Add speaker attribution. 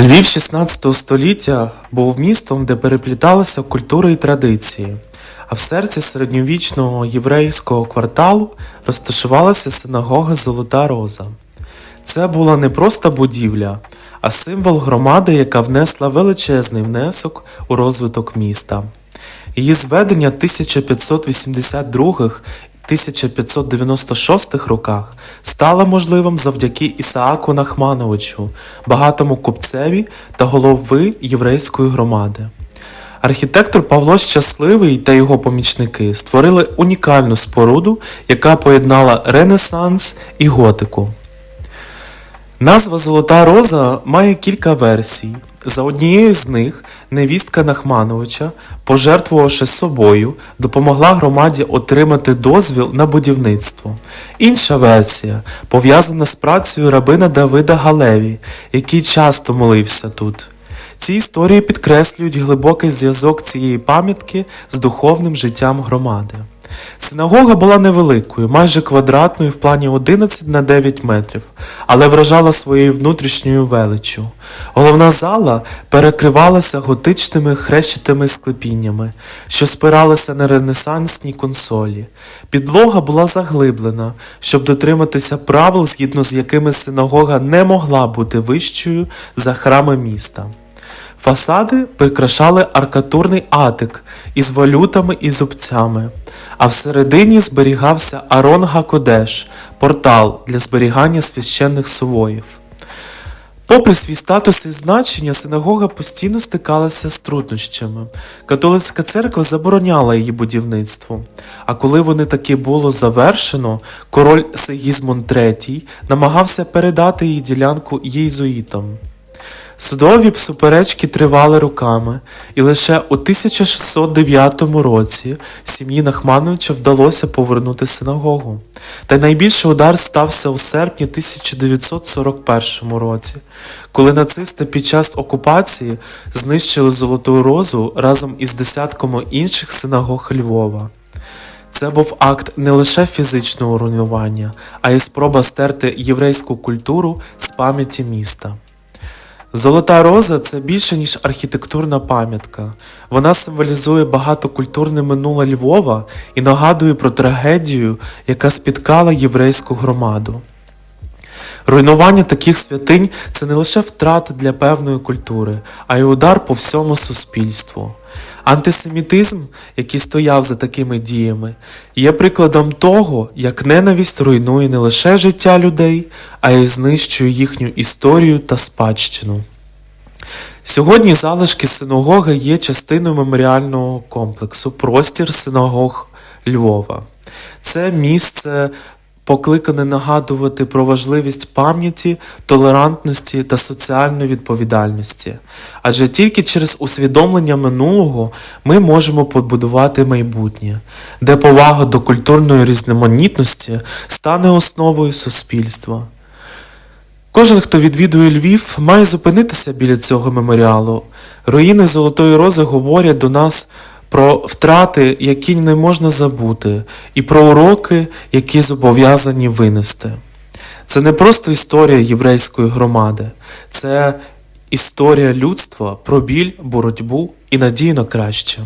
Speaker 1: Львів 16 століття був містом, де перепліталися культури і традиції, а в серці середньовічного єврейського кварталу розташувалася синагога Золота Роза. Це була не просто будівля, а символ громади, яка внесла величезний внесок у розвиток міста. Її зведення 1582-1596 роках стало можливим завдяки Ісааку Нахмановичу, багатому купцеві та голови єврейської громади. Архітектор Павло Щасливий та його помічники створили унікальну споруду, яка поєднала Ренесанс і готику. Назва Золота Роза має кілька версій. За однією з них невістка Нахмановича, пожертвувавши собою, допомогла громаді отримати дозвіл на будівництво. Інша версія пов'язана з працею рабина Давида Галеві, який часто молився тут. Ці історії підкреслюють глибокий зв'язок цієї пам'ятки з духовним життям громади. Синагога була невеликою, майже квадратною в плані 11 на 9 метрів, але вражала своєю внутрішньою величчю. Головна зала перекривалася готичними хрещатими склепіннями, що спиралися на ренесансні консолі. Підлога була заглиблена, щоб дотриматися правил, згідно з якими синагога не могла бути вищою за храми міста. Фасади прикрашали аркатурний атик із валютами і зубцями, а всередині зберігався Арон Гакодеш, портал для зберігання священних сувоїв. Попри свій статус і значення, синагога постійно стикалася з труднощами. Католицька церква забороняла її будівництво. А коли вони таки було завершено, король Сигізмунд III намагався передати її ділянку єзуїтам. Судові суперечки тривали роками, і лише у 1609 році сім'ї Нахмановича вдалося повернути синагогу. Та найбільший удар стався у серпні 1941 році, коли нацисти під час окупації знищили Золоту Розу разом із десятками інших синагог Львова. Це був акт не лише фізичного руйнування, а й спроба стерти єврейську культуру з пам'яті міста. Золота роза це більше, ніж архітектурна пам'ятка. Вона символізує багатокультурне минуле Львова і нагадує про трагедію, яка спіткала єврейську громаду. Руйнування таких святинь це не лише втрата для певної культури, а й удар по всьому суспільству. Антисемітизм, який стояв за такими діями, є прикладом того, як ненависть руйнує не лише життя людей, а й знищує їхню історію та спадщину. Сьогодні залишки синагоги є частиною меморіального комплексу Простір синагог Львова. Це місце покликане нагадувати про важливість пам'яті, толерантності та соціальної відповідальності. Адже тільки через усвідомлення минулого ми можемо побудувати майбутнє, де повага до культурної різноманітності стане основою суспільства. Кожен, хто відвідує Львів, має зупинитися біля цього меморіалу. Руїни Золотої Рози говорять до нас про втрати, які не можна забути, і про уроки, які зобов'язані винести. Це не просто історія єврейської громади, це історія людства про біль, боротьбу і надію на краще.